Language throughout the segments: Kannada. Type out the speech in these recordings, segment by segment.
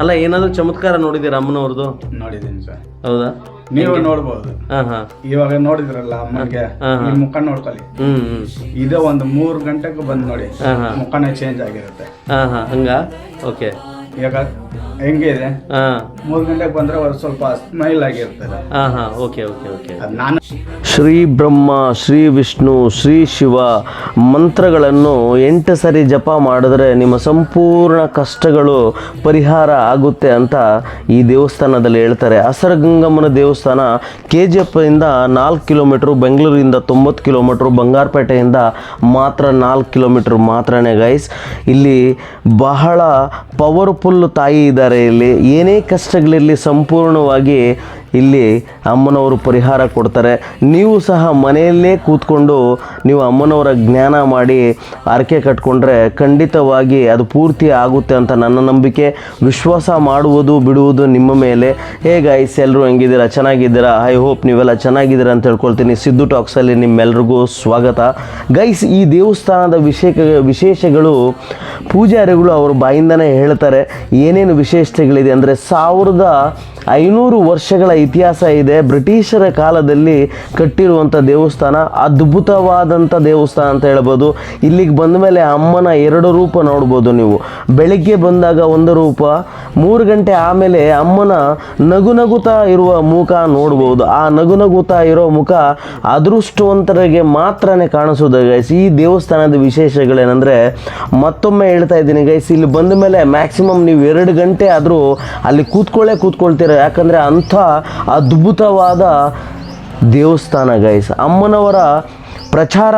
ಅಲ್ಲ ಏನಾದ್ರು ಚಮತ್ಕಾರ ನೋಡಿದ್ದೀರಾ ಅಮ್ಮನವ್ರದ್ದು? ನೋಡಿದ್ದೀನಿ ಸರ್. ಹೌದಾ? ನೀವು ನೋಡ್ಬೋದು. ಹಾ ಹಾ. ಇವಾಗ ನೋಡಿದ್ರಲ್ಲ ಅಮ್ಮನಿಗೆ ಈ ಮುಖ ನೋಡ್ಕೊಳ್ಳಿ. ಹ್ಮ್ ಹ್ಮ್. ಇದೇ ಒಂದು ಮೂರು ಗಂಟೆಗೂ ಬಂದು ನೋಡಿ ಮುಖನೇ ಚೇಂಜ್ ಆಗಿರುತ್ತೆ. ಹಾ ಹಾ. ಹಂಗ? ಓಕೆ ಹೆಂಗಿದೆ ಇದೆ? ಮೂರು ಗಂಟೆಗೆ ಬಂದ್ರೆ ಅವ್ರು ಸ್ವಲ್ಪ ಸ್ಮೈಲ್ ಆಗಿರ್ತಾರೆ. ಹಾ ಹಾ ಓಕೆ ಓಕೆ ಓಕೆ. ಅದು ನಾನು ಶ್ರೀ ಬ್ರಹ್ಮ ಶ್ರೀ ವಿಷ್ಣು ಶ್ರೀ ಶಿವ ಮಂತ್ರಗಳನ್ನು ಎಂಟು ಸರಿ ಜಪ ಮಾಡಿದ್ರೆ ನಿಮ್ಮ ಸಂಪೂರ್ಣ ಕಷ್ಟಗಳು ಪರಿಹಾರ ಆಗುತ್ತೆ ಅಂತ ಈ ದೇವಸ್ಥಾನದಲ್ಲಿ ಹೇಳ್ತಾರೆ. ಅಸರಗಂಗಮ್ಮನ ದೇವಸ್ಥಾನ ಕೆ ಜಿ ಎಫ್ಯಿಂದ ನಾಲ್ಕು ಕಿಲೋಮೀಟ್ರು ಬೆಂಗಳೂರಿಂದ ತೊಂಬತ್ತು ಕಿಲೋಮೀಟ್ರು ಬಂಗಾರಪೇಟೆಯಿಂದ ಮಾತ್ರ ನಾಲ್ಕು ಕಿಲೋಮೀಟ್ರ್ ಮಾತ್ರನೇ ಗೈಸ್ ಇಲ್ಲಿ ಬಹಳ ಪವರ್ಫುಲ್ ತಾಯಿ ಇದ್ದಾರೆ ಇಲ್ಲಿ. ಏನೇ ಕಷ್ಟಗಳಿರಲಿ ಸಂಪೂರ್ಣವಾಗಿ ಇಲ್ಲಿ ಅಮ್ಮನವರು ಪರಿಹಾರ ಕೊಡ್ತಾರೆ. ನೀವು ಸಹ ಮನೆಯಲ್ಲೇ ಕೂತ್ಕೊಂಡು ನೀವು ಅಮ್ಮನವರ ಜ್ಞಾನ ಮಾಡಿ ಹರಕೆ ಕಟ್ಕೊಂಡ್ರೆ ಖಂಡಿತವಾಗಿ ಅದು ಪೂರ್ತಿ ಆಗುತ್ತೆ ಅಂತ ನನ್ನ ನಂಬಿಕೆ. ವಿಶ್ವಾಸ ಮಾಡುವುದು ಬಿಡುವುದು ನಿಮ್ಮ ಮೇಲೆ. ಹೇ ಗೈಸ್ ಎಲ್ಲರೂ ಹೆಂಗಿದ್ದೀರಾ? ಚೆನ್ನಾಗಿದ್ದೀರಾ? ಐ ಹೋಪ್ ನೀವೆಲ್ಲ ಚೆನ್ನಾಗಿದ್ದೀರಾ ಅಂತ ಹೇಳ್ಕೊಳ್ತೀನಿ. ಸಿದ್ದು ಟಾಕ್ಸಲ್ಲಿ ನಿಮ್ಮೆಲ್ರಿಗೂ ಸ್ವಾಗತ. ಗೈಸ್ ಈ ದೇವಸ್ಥಾನದ ವಿಶೇಷ, ವಿಶೇಷಗಳು ಪೂಜಾರಿಗಳು ಅವರು ಬಾಯಿಂದನೇ ಹೇಳ್ತಾರೆ. ಏನೇನು ವಿಶೇಷತೆಗಳಿದೆ ಅಂದರೆ ಸಾವಿರದ ಐನೂರು ವರ್ಷಗಳ ಇತಿಹಾಸ ಇದೆ. ಬ್ರಿಟಿಷರ ಕಾಲದಲ್ಲಿ ಕಟ್ಟಿರುವಂಥ ದೇವಸ್ಥಾನ ಅದ್ಭುತವಾದಂಥ ದೇವಸ್ಥಾನ ಅಂತ ಹೇಳ್ಬೋದು. ಇಲ್ಲಿಗೆ ಬಂದ ಮೇಲೆ ಅಮ್ಮನ ಎರಡು ರೂಪ ನೋಡ್ಬೋದು ನೀವು. ಬೆಳಿಗ್ಗೆ ಬಂದಾಗ ಒಂದು ರೂಪ, ಮೂರು ಗಂಟೆ ಆಮೇಲೆ ಅಮ್ಮನ ನಗು ನಗುತ್ತಾ ಇರುವ ಮುಖ ನೋಡ್ಬೋದು. ಆ ನಗು ನಗುತ್ತಾ ಇರೋ ಮುಖ ಅದೃಷ್ಟವಂತರಿಗೆ ಮಾತ್ರನೇ ಕಾಣಿಸೋದು ಗೈಸ್ ಈ ದೇವಸ್ಥಾನದ ವಿಶೇಷಗಳೇನೆಂದರೆ, ಮತ್ತೊಮ್ಮೆ ಹೇಳ್ತಾ ಇದ್ದೀನಿ ಗೈಸ್ ಇಲ್ಲಿ ಬಂದ ಮೇಲೆ ಮ್ಯಾಕ್ಸಿಮಮ್ ನೀವು ಎರಡು ಗಂಟೆ ಆದರೂ ಅಲ್ಲಿ ಕೂತ್ಕೊಳ್ಳೇ ಕೂತ್ಕೊಳ್ತೀರ. ಯಾಕಂದರೆ ಅಂಥ ಅದ್ಭುತವಾದ ದೇವಸ್ಥಾನ ಗೈಸ್ ಅಮ್ಮನವರ ಪ್ರಚಾರ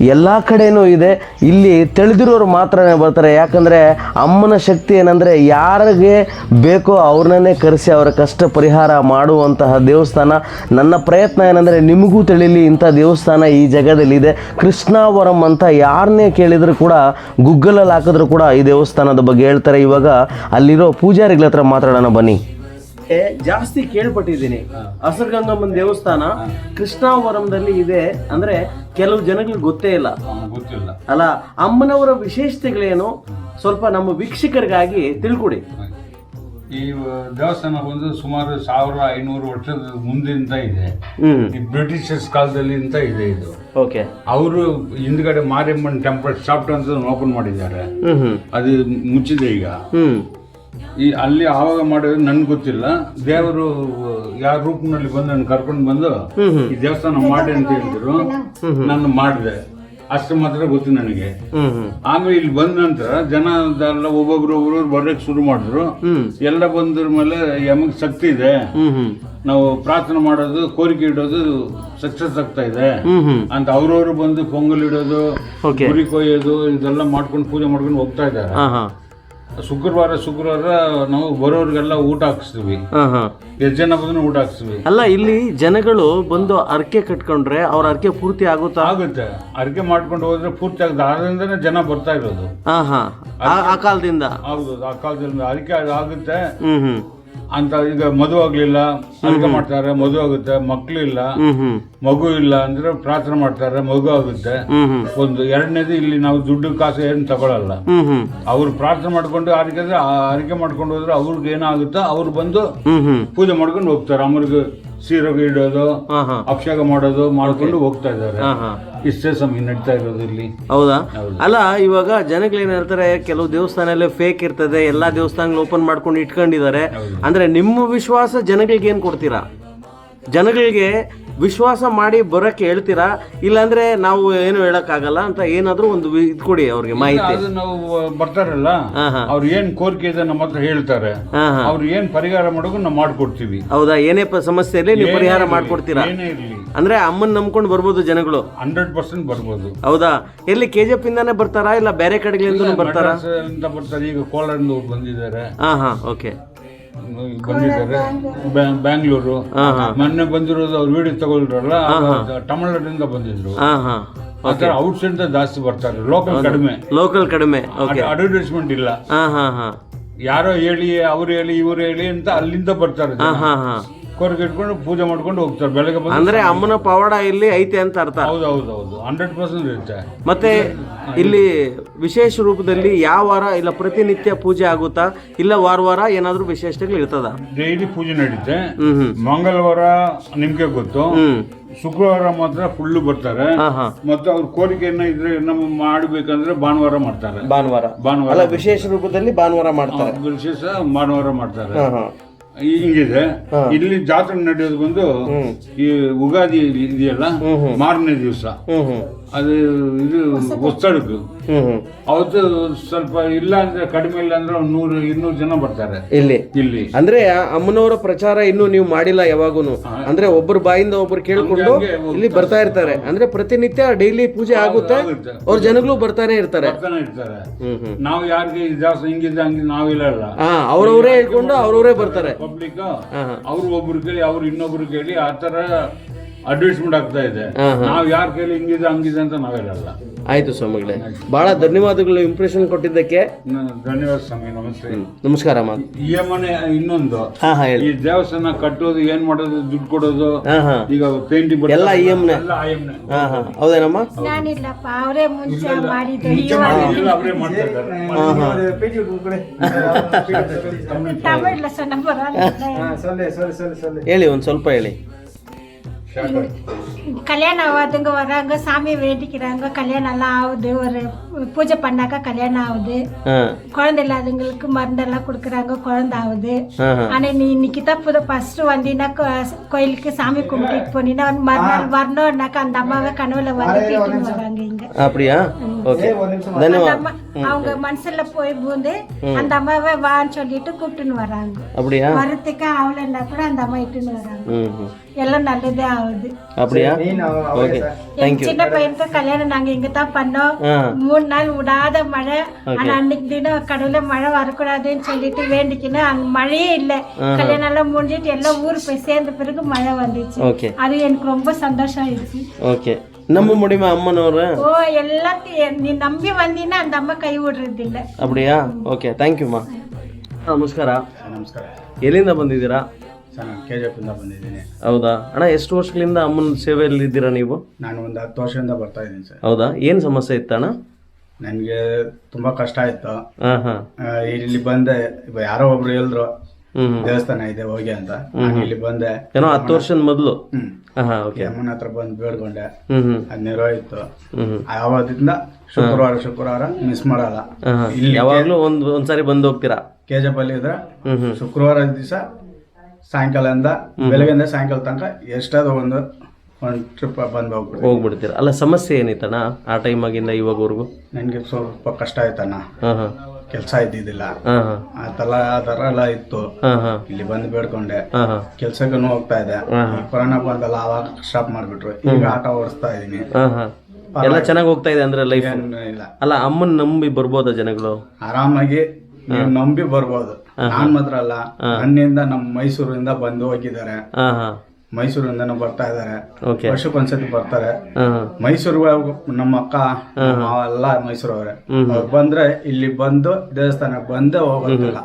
ಎಲ್ಲ ಕಡೆಯೂ ಇದೆ. ಇಲ್ಲಿ ತಿಳಿದಿರೋರು ಮಾತ್ರನೇ ಬರ್ತಾರೆ. ಯಾಕಂದರೆ ಅಮ್ಮನ ಶಕ್ತಿ ಏನಂದರೆ ಯಾರಿಗೆ ಬೇಕೋ ಅವ್ರನ್ನೇ ಕರೆಸಿ ಅವರ ಕಷ್ಟ ಪರಿಹಾರ ಮಾಡುವಂತಹ ದೇವಸ್ಥಾನ. ನನ್ನ ಪ್ರಯತ್ನ ಏನಂದರೆ ನಿಮಗೂ ತಿಳಿಲಿ, ಇಂಥ ದೇವಸ್ಥಾನ ಈ ಜಗದಲ್ಲಿದೆ. ಕೃಷ್ಣಾವರಂ ಅಂತ ಯಾರನ್ನೇ ಕೇಳಿದರೂ ಕೂಡ ಗುಗ್ಗಲಲ್ಲಿ ಹಾಕಿದ್ರು ಕೂಡ ಈ ದೇವಸ್ಥಾನದ ಬಗ್ಗೆ ಹೇಳ್ತಾರೆ. ಇವಾಗ ಅಲ್ಲಿರೋ ಪೂಜಾರಿಗಳ ಹತ್ರ ಮಾತಾಡೋಣ ಬನ್ನಿ. ಜಾಸ್ತಿ ಕೇಳ್ಪಟ್ಟಿದ್ದೀನಿ. ಅಸರ್ಗಂಗಮ್ಮನ ದೇವಸ್ಥಾನ ಕೃಷ್ಣಾವರಂದಲ್ಲಿ ಇದೆ. ಅಂದ್ರೆ ಕೆಲವು ಜನಗಳಿಗೆ ಗೊತ್ತೇ ಇಲ್ಲ. ಗೊತ್ತಿಲ್ಲ. ಅಲ್ಲ ಅಮ್ಮನವರ ವಿಶೇಷತೆಗಳೇನು? ಸ್ವಲ್ಪ ನಮ್ಮ ವೀಕ್ಷಕರಿಗಾಗಿ ತಿಳ್ಕೊಡಿ. ಈ ದೇವಸ್ಥಾನ ಬಂದು ಸುಮಾರು ಸಾವಿರ ಐನೂರು ವರ್ಷದ ಮುಂದಿಂದ ಇದೆ. ಈ ಬ್ರಿಟಿಷರ್ಸ್ ಕಾಲದಲ್ಲಿ ಅಂತ ಇದೆ ಇದು. ಓಕೆ. ಅವರು ಹಿಂದ್ಗಡೆ ಮಾರಿಯಮ್ಮನ್ ಟೆಂಪಲ್ ಶಾಪ್ಟ್ ಅಂತ ಓಪನ್ ಮಾಡಿದ್ದಾರೆ. ಅದು ಮುಚ್ಚಿದೆ ಈಗ. ಈ ಅಲ್ಲಿ ಆವಾಗ ಮಾಡಿದ್ರೆ ನನ್ಗೆ ಗೊತ್ತಿಲ್ಲ. ದೇವರು ಯಾವ ರೂಪನಲ್ಲಿ ಬಂದು ನನ್ನ ಕರ್ಕೊಂಡು ಬಂದು ಈ ದೇವಸ್ಥಾನ ಮಾಡಿ ಅಂತ ಹೇಳಿದ್ರು. ನಾನು ಮಾಡಿದೆ. ಅಷ್ಟು ಮಾತ್ರ ಗೊತ್ತು ನನಗೆ. ಆಮೇಲೆ ಇಲ್ಲಿ ಬಂದ ನಂತರ ಜನ ಎಲ್ಲ ಒಬ್ಬೊಬ್ರು ಒಬ್ಬರು ಬರೋಕ್ ಶುರು ಮಾಡಿದ್ರು. ಎಲ್ಲ ಬಂದ್ರ ಮೇಲೆ ಯಮಗ್ ಶಕ್ತಿ ಇದೆ. ನಾವು ಪ್ರಾರ್ಥನೆ ಮಾಡೋದು ಕೋರಿಕೆ ಇಡೋದು ಸಕ್ಸಸ್ ಆಗ್ತಾ ಇದೆ. ಅಂತ ಅವ್ರವ್ರು ಬಂದು ಪೊಂಗಲ್ ಇಡೋದು ಕುರಿ ಕೊಯ್ಯೋದು ಇದೆಲ್ಲ ಮಾಡ್ಕೊಂಡು ಪೂಜೆ ಮಾಡ್ಕೊಂಡು ಹೋಗ್ತಾ ಇದ್ದಾರೆ. ಶುಕ್ರವಾರ ಶುಕ್ರವಾರ ನಾವು ಬರೋರಿಗೆಲ್ಲ ಊಟ ಹಾಕಿಸ್ತೀವಿ. ಎಷ್ಟು ಜನ ಬಂದ್ರು ಊಟ ಹಾಕಿಸ್ತೀವಿ. ಅಲ್ಲ ಇಲ್ಲಿ ಜನಗಳು ಬಂದು ಅರ್ಕೆ ಕಟ್ಕೊಂಡ್ರೆ ಅವ್ರ ಅರ್ಕೆ ಪೂರ್ತಿ ಆಗುತ್ತಾ? ಆಗುತ್ತೆ. ಅರ್ಕೆ ಮಾಡ್ಕೊಂಡು ಹೋದ್ರೆ ಪೂರ್ತಿ ಆಗುತ್ತೆ. ಆದ್ರಿಂದನೇ ಜನ ಬರ್ತಾ ಇರೋದು. ಆ- ಆ ಕಾಲದಿಂದ? ಹೌದು ಆ ಕಾಲದಿಂದ ಅರ್ಕೆ ಆಗುತ್ತೆ. ಹ್ಮ್ ಹ್ಮ್. ಅಂತ ಈಗ ಮದುವೆ ಆಗ್ಲಿಲ್ಲ ಅಡಿಗೆ ಮಾಡ್ತಾರೆ ಮದುವೆ ಆಗುತ್ತೆ ಮಕ್ಕಳು ಇಲ್ಲ ಮಗು ಇಲ್ಲ ಅಂದ್ರೆ ಪ್ರಾರ್ಥನೆ ಮಾಡ್ತಾರೆ ಮಗು ಆಗುತ್ತೆ. ಒಂದು ಎರಡನೇದು ಇಲ್ಲಿ ನಾವು ದುಡ್ಡು ಕಾಸು ಏನು ತಗೊಳಲ್ಲ. ಅವ್ರು ಪ್ರಾರ್ಥನೆ ಮಾಡ್ಕೊಂಡು ಆರಿಕೆ ಅರಿಕೆ ಮಾಡ್ಕೊಂಡು ಹೋದ್ರೆ ಅವ್ರಿಗೆ ಏನಾಗುತ್ತೋ ಅವ್ರು ಬಂದು ಪೂಜೆ ಮಾಡ್ಕೊಂಡು ಹೋಗ್ತಾರೆ. ಅಮ್ಮರಿಗೆ ಸೀರೆಗೆ ಇಡೋದು ಹಾ ಹಾ. ಅಭಿಷೇಕ ಮಾಡೋದು ಮಾಡ್ಕೊಂಡು ಹೋಗ್ತಾ ಇದ್ದಾರೆ. ಹಾ ಹಾ. ಇಷ್ಟೇ ಸಮಯ ನಡೀತಾ ಇರೋದು ಇಲ್ಲಿ. ಹೌದಾ? ಹೌದು. ಅಲ್ಲ ಇವಾಗ ಜನಗಳು ಏನ್ ಹೇಳ್ತಾರೆ ಕೆಲವು ದೇವಸ್ಥಾನ ಫೇಕ್ ಇರ್ತದೆ ಎಲ್ಲಾ ದೇವಸ್ಥಾನಗಳು ಓಪನ್ ಮಾಡ್ಕೊಂಡು ಇಟ್ಕೊಂಡಿದ್ದಾರೆ. ಅಂದ್ರೆ ನಿಮ್ಮ ವಿಶ್ವಾಸ ಜನಗಳಿಗೆ ಏನ್ ಕೊಡ್ತೀರಾ? ಜನಗಳಿಗೆ ವಿಶ್ವಾಸ ಮಾಡಿ ಬರಕ್ಕೆ ಹೇಳ್ತೀರಾ? ಇಲ್ಲಾಂದ್ರೆ ನಾವು ಏನು ಹೇಳಕ್ಕಾಗಲ್ಲ ಅಂತ ಏನಾದರೂ ಒಂದು ಇದು ಕೊಡಿ ಅವ್ರಿಗೆ ಮಾಹಿತಿ. ಅದು ನಾವು ಬರ್ತಾರಲ್ಲ ಹಾ ಹಾ. ಅವ್ರು ಏನ್ ಕೋರಿಕೆ ಇದೆ ನಮ್ಮ ಹತ್ರ ಹೇಳ್ತಾರೆ. ಹಾ ಹಾ. ಅವ್ರು ಏನ್ ಪರಿಹಾರ ಮಾಡೋದು ನಾವು ಮಾಡ್ಕೊಡ್ತೀವಿ. ಹೌದಾ? ಏನೇ ಪ- ಸಮಸ್ಯೆ ಇರಲಿ ನೀವು ಪರಿಹಾರ ಮಾಡ್ಕೊಡ್ತೀರಾ? ಏನೇ ಇರ್ಲಿ. ಅಂದ್ರೆ ಅಮ್ಮನ್ ನಂಬ್ಕೊಂಡು ಬರ್ಬೋದು ಜನಗಳು. ಹಂಡ್ರೆಡ್ ಪರ್ಸೆಂಟ್ ಬರ್ಬೋದು. ಹೌದಾ? ಎಲ್ಲಿ ಕೆ ಜಿ ಎಫ್ ಇಂದಾನೆ ಬರ್ತಾರಾ? ಇಲ್ಲ ಬೇರೆ ಕಡೆಗಳಿಂದ ಬರ್ತಾರಾ? ಬರ್ತಾರೆ. ಈಗ ಕೋಲಾರಿಂದ ಅವ್ರು ಬಂದಿದ್ದಾರೆ. ಹಾ ಹಾ ಓಕೆ. ಬಂದಿದ್ದಾರೆ. ಬ್ಯಾ- ಬ್ಯಾಂಗ್ಳೂರು. ಹಾ ಹಾ. ಮೊನ್ನೆ ಬಂದಿರೋದು ಅವ್ರು ವಿಡಿಯೋ ತಗೊಳ್ರಲ್ಲ ತಮಿಳ್ನಾಡಿಂದ ಬಂದಿದ್ರು. ಹಾ ಹಾ. ಆ ಥರ ಔಟ್ಸೈಡ್ ಜಾಸ್ತಿ ಬರ್ತಾರೆ ಲೋಕಲ್ ಕಡಿಮೆ. ಲೋಕಲ್ ಕಡಿಮೆ. ಓಕೆ ಅಡ್ವರ್ಟೈಸ್ಮೆಂಟ್ ಇಲ್ಲ. ಹಾ ಹಾ ಹಾ. ಯಾರೋ ಹೇಳಿ ಅವ್ರು ಹೇಳಿ ಇವ್ರು ಹೇಳಿ ಅಂತ ಅಲ್ಲಿಂದ ಬರ್ತಾರೆ ಜನ. ಹಾ ಹಾ. ಕೋರಿಕೆ ಇಟ್ಕೊಂಡು ಪೂಜೆ ಮಾಡ್ಕೊಂಡು ಹೋಗ್ತಾರೆ ಬೆಳಗ್ಗೆ ಬಂದು ಅಂದ್ರೆ ಅಮ್ಮನ ಪವಾಡ ಇಲ್ಲಿ ಐತೆ ಅಂತ ಅರ್ಥ. ಹೌದು ಹೌದು ಹೌದು. ಹಂಡ್ರೆಡ್ ಪರ್ಸೆಂಟ್ ಇರುತ್ತೆ. ಮತ್ತೆ ಇಲ್ಲಿ ವಿಶೇಷ ರೂಪದಲ್ಲಿ ಯಾವ ವಾರ ಇಲ್ಲ ಪ್ರತಿನಿತ್ಯ ಪೂಜೆ ಆಗುತ್ತಾ? ಇಲ್ಲ ವಾರ ವಾರ ಏನಾದ್ರೂ ವಿಶೇಷತೆಗಳು ಇರ್ತದ? ಡೈಲಿ ಪೂಜೆ ನಡೀತೆ. ಮಂಗಳವಾರ ನಿಮ್ಗೆ ಗೊತ್ತು. ಶುಕ್ರವಾರ ಮಾತ್ರ ಫುಲ್ಲು ಬರ್ತಾರೆ. ಮತ್ತೆ ಅವ್ರ ಕೋರಿಕೆಯನ್ನ ಇದ್ರೆ ನಮ್ಮ ಮಾಡ್ಬೇಕಂದ್ರೆ ಭಾನುವಾರ ಮಾಡ್ತಾರೆ. ಭಾನುವಾರ. ಭಾನುವಾರ ಅಲ್ಲ ವಿಶೇಷ ರೂಪದಲ್ಲಿ ಭಾನುವಾರ ಮಾಡ್ತಾರೆ. ವಿಶೇಷ ಭಾನುವಾರ ಮಾಡ್ತಾರೆ. ಹಿಂಗಿದೆ. ಇಲ್ಲಿ ಜಾತ್ರೆ ನಡೆಯೋದು ಬಂದು ಈ ಉಗಾದಿ ಇದೆಯಲ್ಲ ಮಾರನೇ ದಿವಸ. ಅದು ಇದು ಒತ್ತಡಕ್ಕೆ. ಹ್ಮ್ ಹ್ಮ್. ಅವತ್ತು ಸ್ವಲ್ಪ ಇಲ್ಲ ಅಂದ್ರೆ ಕಡಿಮೆ ಇಲ್ಲ ಅಂದ್ರೆ ಒಂದ್ ನೂರು ಇನ್ನೂರು ಜನ ಬರ್ತಾರೆ. ಇಲ್ಲಿ? ಇಲ್ಲಿ. ಅಂದ್ರೆ ಆ ಅಮ್ಮನವರ ಪ್ರಚಾರ ಇನ್ನು ನೀವು ಮಾಡಿಲ್ಲ ಯಾವಾಗೂನು? ಅಂದ್ರೆ ಒಬ್ಬರು ಬಾಯಿಂದ ಒಬ್ರು ಕೇಳ್ಕೊಂಡು ಹಂಗೆ ಇಲ್ಲಿ ಬರ್ತಾ ಇರ್ತಾರೆ. ಅಂದ್ರೆ ಪ್ರತಿನಿತ್ಯ ಡೈಲಿ ಪೂಜೆ ಆಗುತ್ತೆ. ಆಗುತ್ತೆ. ಅವ್ರ ಜನಗಳು ಬರ್ತಾನೆ ಇರ್ತಾರೆ. ಬರ್ತಾನೆ ಇರ್ತಾರೆ. ಹ್ಮ್ ಹ್ಮ್. ನಾವು ಯಾರಿಗೆ ಜಾಸ್ತಿ ಹಿಂಗಿದ್ದ ಹಂಗೆ ನಾವಿಲ್ಲ ಹಾ ಅವ್ರವ್ರೇ ಹೇಳ್ಕೊಂಡು ಅವ್ರವ್ರೇ ಬರ್ತಾರೆ. ಪಬ್ಲಿಕ್ ಅವ್ರು ಒಬ್ರು ಕೇಳಿ ಅವ್ರು ಇನ್ನೊಬ್ರು ಕೇಳಿ ಆ ತರ ಅಡ್ವರ್ಟೈಸ್ಮೆಂಟ್ ಆಗ್ತಾ ಇದೆ. ನಾವು ಹಾ. ನಾವ್ ಯಾರ ಕೇಳಿ ಹಿಂಗಿದೆ ಹಂಗಿದೆ ಅಂತ ನಾವೇಳಲ್ಲ ಆಯ್ತು ಸ್ವಾಮಿಗಳೇ. ಬಹಳ ಧನ್ಯವಾದಗಳು ಇಂಪ್ರೆಷನ್ ಕೊಟ್ಟಿದ್ದಕ್ಕೆ. ಧನ್ಯವಾದ ಸ್ವಾಮಿ ನಮಸ್ತೆ. ನಮಸ್ಕಾರ ಅಮ್ಮ. ಈ ಮನೆ ಇನ್ನೊಂದು. ಹಾ ಹಾ ಹೇಳಿ. ಈ ದೇವಸ್ಥಾನ ಕಟ್ಟೋದು ಏನ್ ಮಾಡೋದು ದುಡ್ಡು ಕೊಡೋದು ಹಾ ಹಾ. ಈಗ ಪೇಂಟಿಂಗ್ ಎಲ್ಲ IM-ನೇ? ಎಲ್ಲ IM-ನೇ. ಹಾ ಹಾ. ಹೌದೇನಮ್ಮ? ನಾನಿಲ್ಲಪ್ಪ ಅವರೇ ಮುಂಚೆ ಮಾಡಿದ್ದು ಮುಂಚೆ ಮಾಡಿದ್ದಿಲ್ಲ, ಅವ್ರೇ ಮಾಡ್ತಾ ಇದ್ದಾರೆ ತಮಿಳ್ಲ ಸಣ್ಣ ಬರಲ್ಲ ಸೊಲ್ಲೆ ಸೊಲ್ಲೆ ಸೊಲ್ಲೆ ಸೊಲ್ಲೆ ಹೇಳಿ ಒಂದ್ ಸ್ವಲ್ಪ ಹೇಳಿ. கல்யாணம் ஆகாதவங்க வராங்க சாமியை வேண்டிக்கிறாங்க கல்யாணம் எல்லாம் ஆகுது ஒரு பூஜை பண்ணாக்கா கல்யாணம் ஆகுது. குழந்தை இல்லாதவங்களுக்கு மருந்தெல்லாம் கொடுக்குறாங்க குழந்தை ஆகுது. ஆனா நீ இன்னைக்கு தான் புது ஃபர்ஸ்ட் வந்தீங்கன்னா கோயிலுக்கு சாமி கும்பிட்டு போனீங்கன்னா மறுநாள் வரணும்னாக்கா அந்த அம்மாவை கனவுல வந்து கேட்டுன்னு வராங்க இங்க. அப்படியா? அவங்க மனசுல போய் பூந்து அந்த அம்மாவை வான்னு சொல்லிட்டு கூப்பிட்டுன்னு வராங்க. அப்படியா? வரத்துக்கு அவளைன்னா கூட அந்த அம்மா இட்டுன்னு வராங்க. எல்லாம் நல்லதே ஆகுது. அப்படியா? சின்ன பையனுக்கு கல்யாணம் நாங்க இங்க தான் பண்ணோம். மூணு மூணு நாள் விடாத மழை ஆனா அன்னைக்கு தினம் கடவுள மழை வரக்கூடாதுன்னு சொல்லிட்டு வேண்டிக்கின்னு அங்க மழையே இல்லை. கல்யாணம் எல்லாம் முடிஞ்சிட்டு எல்லாம் ஊர் போய் சேர்ந்த பிறகு மழை வந்துச்சு. அது எனக்கு ரொம்ப சந்தோஷம் ஆயிடுச்சு ஓகே. நம்ப முடியுமா அம்மன் ஓ எல்லாத்தையும் நீ நம்பி வந்தீங்கன்னா அந்த அம்மா கை விடுறது இல்லை. அப்படியா? ಓಕೆ ಥ್ಯಾಂಕ್ ಯುಮ್ಮ ನಮಸ್ಕಾರ ನಮಸ್ಕಾರ ಎಲ್ಲಿಂದ ಬಂದಿದ್ದೀರಾ ಹೌದಾ ಅಣ್ಣ ಎಷ್ಟು ವರ್ಷಗಳಿಂದ ಅಮ್ಮನ ಸೇವೆಯಲ್ಲಿ ಇದ್ದೀರಾ ನೀವು ನಾನು ಒಂದು ಹತ್ತು ವರ್ಷದಿಂದ ಬರ್ತಾ ಇದ್ದೀನಿ ಸರ್ ಹೌದಾ ಏನು ಸಮಸ್ಯೆ ಇತ್ತಣ್ಣ ನನಗೆ ತುಂಬಾ ಕಷ್ಟ ಆಯ್ತು. ಹಾಂ ಹಾಂ. ಇಲ್ಲಿ ಬಂದೆ ಇವ ಯಾರೋ ಒಬ್ರು ಹೇಳಿದ್ರು. ದೇವಸ್ಥಾನ ಇದೆ ಹೋಗಿ ಅಂತ. ನಾನು ಇಲ್ಲಿ ಬಂದೆ. ಏನೋ ಹತ್ತು ವರ್ಷದ ಮೊದಲು? ಹ್ಮ್. ಹಾಂ ಹಾಂ ಓಕೆ. ಅಮ್ಮನ ಹತ್ರ ಬಂದು ಬೇಡ್ಕೊಂಡೆ. ಅದ್ ಆವತ್ತಿಂದ ಶುಕ್ರವಾರ ಶುಕ್ರವಾರ ಮಿಸ್ ಮಾಡಲ್ಲ. ಹಾಂ ಹಾಂ. ಇಲ್ಲಿ ಯಾವಾಗಲೂ ಒಂದು ಒಂದ್ಸಾರಿ ಬಂದು ಹೋಗ್ತೀರಾ? ಕೆ ಜಿ ಅಲ್ಲಿ ಇದ್ರೆ ಶುಕ್ರವಾರ ದಿವಸ ಸಾಯಂಕಾಲದಿಂದ ಬೆಳಗ್ಗೆಯಿಂದ ಸಾಯಂಕಾಲ ತನಕ ಎಷ್ಟಾದ್ರು ಒಂದು ಒಂದು ಟ್ರಿಪ್ ಬಂದು ಹೋಗ್ಬಿಡ್ತೀರಾ? ಅಲ್ಲ ಸಮಸ್ಯೆ ಏನಿತ್ತಣ್ಣ ಆ ಟೈಮಾಗಿಂದ ಇವಾಗವರೆಗೂ? ನನಗೆ ಸ್ವಲ್ಪ ಕಷ್ಟ ಆಯ್ತಣ್ಣ. ಹಾಂ ಹಾಂ. ಕೆಲಸ ಇದ್ದಿದ್ದಿಲ್ಲ. ಹಾಂ ಹಾಂ. ಆ ತಲ ಆ ಥರ ಎಲ್ಲ ಇತ್ತು. ಹಾಂ ಹಾಂ. ಇಲ್ಲಿ ಬಂದು ಬೇಡ್ಕೊಂಡೆ. ಹಾಂ ಹಾಂ. ಕೆಲ್ಸಕ್ಕೂ ಹೋಗ್ತಾ ಇದೆ ಈ ಕೊರೋನಾ ಬಂದಲ್ಲ ಆವಾಗ ಸ್ಟಾಪ್ ಮಾಡ್ಬಿಟ್ರು. ಈಗ ಆಟ ಓಡಿಸ್ತಾ ಇದೀನಿ ಹಾಂ ಹಾಂ. ಎಲ್ಲ ಚೆನ್ನಾಗಿ ಹೋಗ್ತಾ ಇದೆ ಅಂದ್ರೆ ಲೈಫ್ ಇಲ್ಲ. ಅಲ್ಲ ಅಮ್ಮನ್ ನಂಬಿ ಬರ್ಬೋದ ಜನಗಳು? ಆರಾಮಾಗಿ ನೀವು ನಂಬಿ ಬರ್ಬೋದು. ನಾನ್ ಮಾತ್ರ ಅಲ್ಲ ನನ್ನಿಂದ ನಮ್ಮ ಮೈಸೂರಿಂದ ಬಂದು ಹೋಗಿದ್ದಾರೆ. ಹಾಂ ಹಾಂ. ಮೈಸೂರಿಂದನೂ ಬರ್ತಾ ಇದಾರೆ. ಓಕೆ ವರ್ಷಕ್ಕೊಂದ್ಸತಿ ಬರ್ತಾರೆ. ಹಾಂ. ಹಾಂ ಮೈಸೂರು ನಮ್ಮ ಅಕ್ಕ ಮಾವ ಎಲ್ಲ ಮೈಸೂರವ್ರೆ ಅವ್ರು ಬಂದ್ರೆ ಇಲ್ಲಿ ಬಂದು ದೇವಸ್ಥಾನಕ್ಕೆ ಬಂದು ಹೋಗೋದಿಲ್ಲ.